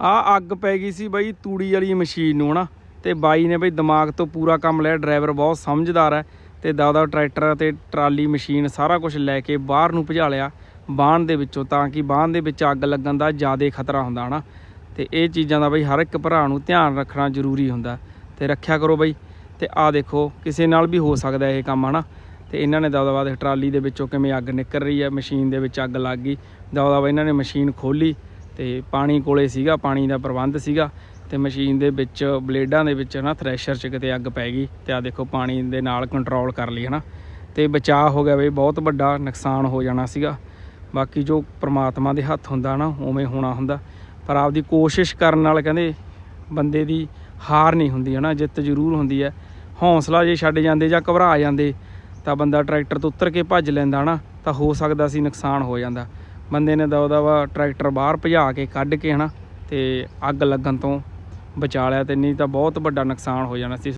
ਆ ਅੱਗ ਪੈ ਗਈ ਸੀ ਬਈ ਤੂੜੀ ਵਾਲੀ ਮਸ਼ੀਨ ਨੂੰ ਹਨਾ। ਤੇ ਬਾਈ ਨੇ ਬਈ ਦਿਮਾਗ ਤੋਂ ਪੂਰਾ ਕੰਮ ਲਿਆ, ਡਰਾਈਵਰ ਬਹੁਤ ਸਮਝਦਾਰ ਹੈ। ਤੇ ਦਾਦਾ ਟਰੈਕਟਰ ਤੇ ਟਰਾਲੀ ਮਸ਼ੀਨ ਸਾਰਾ ਕੁਝ ਲੈ ਕੇ ਬਾਹਰ ਨੂੰ ਭਜਾ ਲਿਆ ਬਾਹਣ ਦੇ ਵਿੱਚੋਂ, ਤਾਂ ਕਿ ਬਾਹਣ ਦੇ ਵਿੱਚ ਅੱਗ ਲੱਗਣ ਦਾ ਜ਼ਿਆਦਾ ਖਤਰਾ ਹੁੰਦਾ ਹਨਾ। ਤੇ ਇਹ ਚੀਜ਼ਾਂ ਦਾ ਬਈ ਹਰ ਇੱਕ ਭਰਾ ਨੂੰ ਧਿਆਨ ਰੱਖਣਾ ਜ਼ਰੂਰੀ ਹੁੰਦਾ। ਤੇ ਰੱਖਿਆ ਕਰੋ ਬਈ। ਤੇ ਆ ਦੇਖੋ, ਕਿਸੇ ਨਾਲ ਵੀ ਹੋ ਸਕਦਾ ਇਹ ਕੰਮ ਹਨਾ। ਤੇ ਇਹਨਾਂ ਨੇ ਦਵਾ ਦੇ ਟਰਾਲੀ ਦੇ ਵਿੱਚੋਂ ਕਿਵੇਂ ਅੱਗ ਨਿਕਲ ਰਹੀ ਹੈ, ਮਸ਼ੀਨ ਦੇ ਵਿੱਚ ਅੱਗ ਲੱਗ ਗਈ। ਦਵਾ ਇਹਨਾਂ ਨੇ ਮਸ਼ੀਨ ਖੋਲੀ ਤੇ ਪਾਣੀ ਕੋਲੇ ਸੀਗਾ, ਪਾਣੀ ਦਾ ਪ੍ਰਬੰਧ ਸੀਗਾ ਤੇ ਮਸ਼ੀਨ ਦੇ ਵਿੱਚ, ਬਲੇਡਾਂ ਦੇ ਵਿੱਚ ਨਾ ਥ੍ਰੈਸ਼ਰ 'ਚ ਕਿਤੇ ਅੱਗ ਪੈ ਗਈ ਤੇ ਆ ਦੇਖੋ ਪਾਣੀ ਦੇ ਨਾਲ ਕੰਟਰੋਲ ਕਰ ਲਈ ਹਨਾ। ਤੇ ਬਚਾਅ ਹੋ ਗਿਆ ਬਈ, ਬਹੁਤ ਵੱਡਾ ਨੁਕਸਾਨ ਹੋ ਜਾਣਾ ਸੀਗਾ। ਬਾਕੀ ਜੋ ਪ੍ਰਮਾਤਮਾ ਦੇ ਹੱਥ ਹੁੰਦਾ ਨਾ, ਉਵੇਂ ਹੋਣਾ ਹੁੰਦਾ। ਪਰ ਆਪਦੀ ਕੋਸ਼ਿਸ਼ ਕਰਨ ਨਾਲ ਕਹਿੰਦੇ ਬੰਦੇ ਦੀ ਹਾਰ ਨਹੀਂ ਹੁੰਦੀ ਹਨਾ, ਜਿੱਤ ਜ਼ਰੂਰ ਹੁੰਦੀ ਹੈ। ਹੌਸਲਾ ਜੇ ਛੱਡ ਜਾਂਦੇ ਜਾਂ ਘਬਰਾ ਜਾਂਦੇ, ਤਾਂ ਬੰਦਾ ਟਰੈਕਟਰ ਤੋਂ ਉਤਰ ਕੇ ਭੱਜ ਲੈਂਦਾ ਨਾ ਤਾਂ ਹੋ ਸਕਦਾ ਸੀ ਨੁਕਸਾਨ ਹੋ ਜਾਂਦਾ। ਬੰਦੇ ਨੇ ਦਵਾ ਦਵਾ ਟਰੈਕਟਰ ਬਾਹਰ ਭਜਾ ਕੇ ਕੱਢ ਕੇ ਹਨਾ, ਤੇ ਅੱਗ ਲੱਗਣ ਤੋਂ ਬਚਾ ਲਿਆ ਤੇ ਨਹੀਂ ਤਾਂ ਬਹੁਤ ਵੱਡਾ ਨੁਕਸਾਨ ਹੋ ਜਾਣਾ ਸੀ।